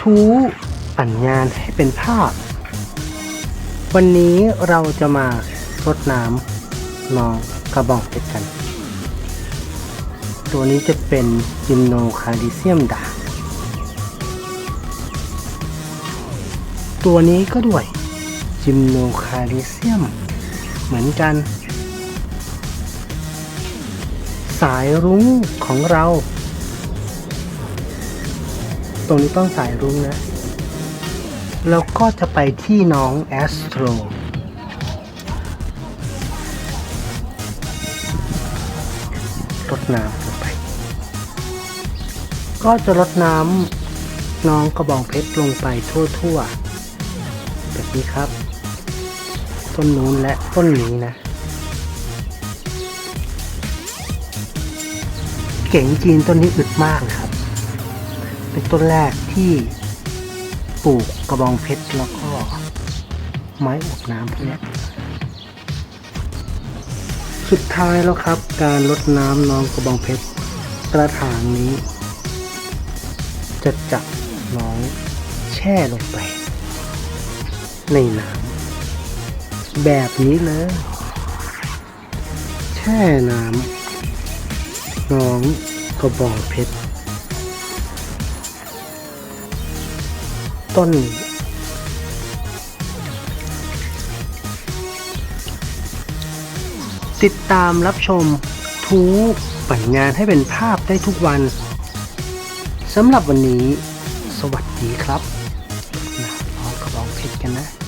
ทูปั่นงานให้เป็นภาพ วันนี้เราจะมารดน้ำน้องกระบองเพชรกัน ตัวนี้จะเป็นจิมโนคาลิเซียมด่างตัวนี้ก็ด้วยจิมโนคาลิเซียม เหมือนกัน สายรุ้งของเรา ตรงนี้ต้องสายรุ้งนะ แล้วก็จะไปที่น้องแอสโตรรดน้ำลงไป ก็จะรดน้ำน้องกระบองเพชรลงไปทั่วๆแบบนี้ครับ ต้นนู้นและต้นนี้นะ เก่งจีนต้นนี้อึดมากเลยครับ เป็นต้นแรกที่ปลูกกระบองเพชรแล้วก็ไม้อบน้ำพวกนี้สุดท้ายแล้วครับ การลดน้ำน้องกระบองเพชรกระถางนี้ จะจับน้องแช่ลงไป ในน้ำแบบนี้เลยแช่น้ำน้องกระบองเพชร ต้น ติดตามรับชมทูผลงานให้เป็นภาพได้ทุกวันสำหรับวันนี้ สวัสดีครับนะลองกระบองเพชรกันนะ